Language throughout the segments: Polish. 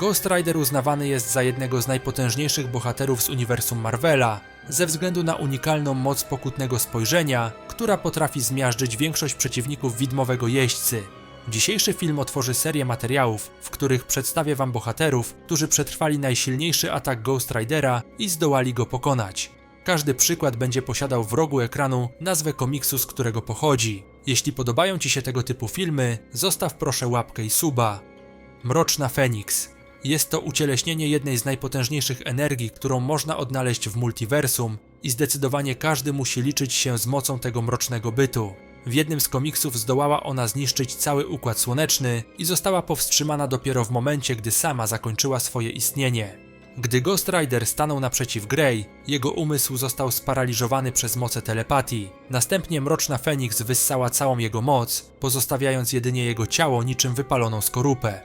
Ghost Rider uznawany jest za jednego z najpotężniejszych bohaterów z uniwersum Marvela, ze względu na unikalną moc pokutnego spojrzenia, która potrafi zmiażdżyć większość przeciwników widmowego jeźdźcy. Dzisiejszy film otworzy serię materiałów, w których przedstawię wam bohaterów, którzy przetrwali najsilniejszy atak Ghost Ridera i zdołali go pokonać. Każdy przykład będzie posiadał w rogu ekranu nazwę komiksu, z którego pochodzi. Jeśli podobają Ci się tego typu filmy, zostaw proszę łapkę i suba. Mroczna Feniks. Jest to ucieleśnienie jednej z najpotężniejszych energii, którą można odnaleźć w multiversum i zdecydowanie każdy musi liczyć się z mocą tego mrocznego bytu. W jednym z komiksów zdołała ona zniszczyć cały układ słoneczny i została powstrzymana dopiero w momencie, gdy sama zakończyła swoje istnienie. Gdy Ghost Rider stanął naprzeciw Grey, jego umysł został sparaliżowany przez moce telepatii. Następnie Mroczna Feniks wyssała całą jego moc, pozostawiając jedynie jego ciało niczym wypaloną skorupę.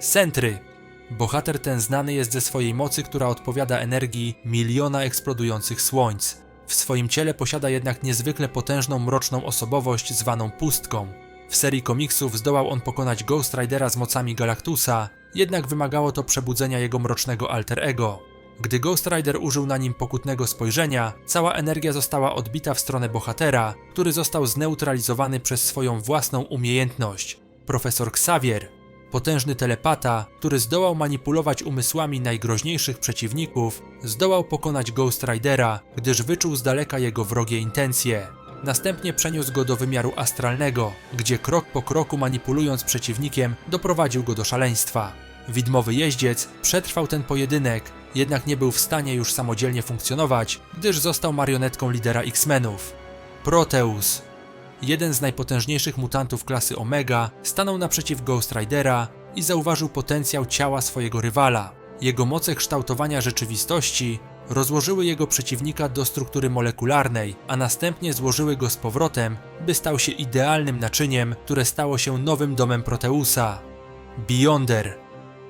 Sentry. Bohater ten znany jest ze swojej mocy, która odpowiada energii miliona eksplodujących słońc. W swoim ciele posiada jednak niezwykle potężną mroczną osobowość zwaną pustką. W serii komiksów zdołał on pokonać Ghost Ridera z mocami Galactusa, jednak wymagało to przebudzenia jego mrocznego alter ego. Gdy Ghost Rider użył na nim pokutnego spojrzenia, cała energia została odbita w stronę bohatera, który został zneutralizowany przez swoją własną umiejętność. Profesor Xavier, potężny telepata, który zdołał manipulować umysłami najgroźniejszych przeciwników, zdołał pokonać Ghost Ridera, gdyż wyczuł z daleka jego wrogie intencje. Następnie przeniósł go do wymiaru astralnego, gdzie krok po kroku manipulując przeciwnikiem doprowadził go do szaleństwa. Widmowy jeździec przetrwał ten pojedynek, jednak nie był w stanie już samodzielnie funkcjonować, gdyż został marionetką lidera X-Menów. Proteus, jeden z najpotężniejszych mutantów klasy Omega, stanął naprzeciw Ghost Ridera i zauważył potencjał ciała swojego rywala. Jego moce kształtowania rzeczywistości rozłożyły jego przeciwnika do struktury molekularnej, a następnie złożyły go z powrotem, by stał się idealnym naczyniem, które stało się nowym domem Proteusa. Beyonder.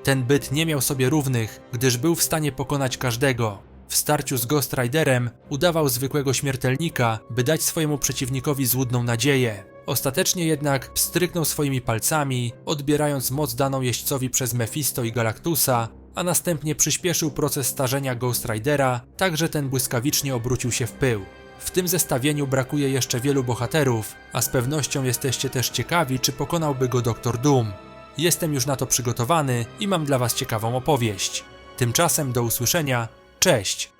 Ten byt nie miał sobie równych, gdyż był w stanie pokonać każdego. Starciu z Ghost Riderem udawał zwykłego śmiertelnika, by dać swojemu przeciwnikowi złudną nadzieję. Ostatecznie jednak pstryknął swoimi palcami, odbierając moc daną jeźdźcowi przez Mephisto i Galactusa, a następnie przyspieszył proces starzenia Ghost Ridera, tak że ten błyskawicznie obrócił się w pył. W tym zestawieniu brakuje jeszcze wielu bohaterów, a z pewnością jesteście też ciekawi, czy pokonałby go Doktor Doom. Jestem już na to przygotowany i mam dla Was ciekawą opowieść. Tymczasem do usłyszenia, cześć!